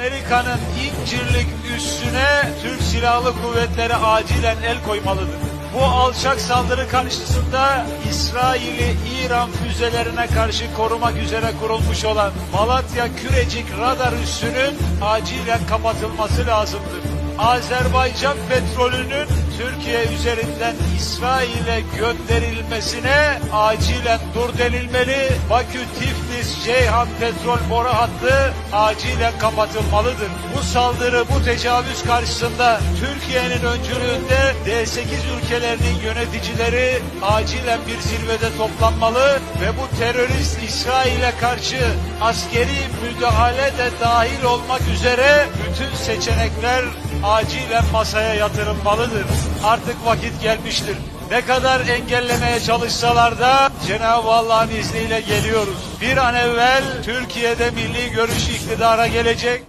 Amerika'nın incirlik üssüne Türk Silahlı Kuvvetleri acilen el koymalıdır. Bu alçak saldırı karşısında İsrail'i İran füzelerine karşı korumak üzere kurulmuş olan Malatya Kürecik radar üssünün acilen kapatılması lazımdır. Azerbaycan petrolünün Türkiye üzerinden İsrail'e gönderilmesine acilen dur denilmeli. Bakü Tiflis Ceyhan petrol boru hattı acilen kapatılmalıdır. Bu saldırı, bu tecavüz karşısında Türkiye'nin öncülüğünde D8 ülkelerinin yöneticileri acilen bir zirvede toplanmalı ve bu terörist İsrail'e karşı askeri müdahale de dahil olmak üzere bütün seçenekler acilen masaya yatırılmalıdır. Artık vakit gelmiştir. Ne kadar engellemeye çalışsalar da Cenab-ı Allah'ın izniyle geliyoruz. Bir an evvel Türkiye'de milli görüş iktidara gelecek.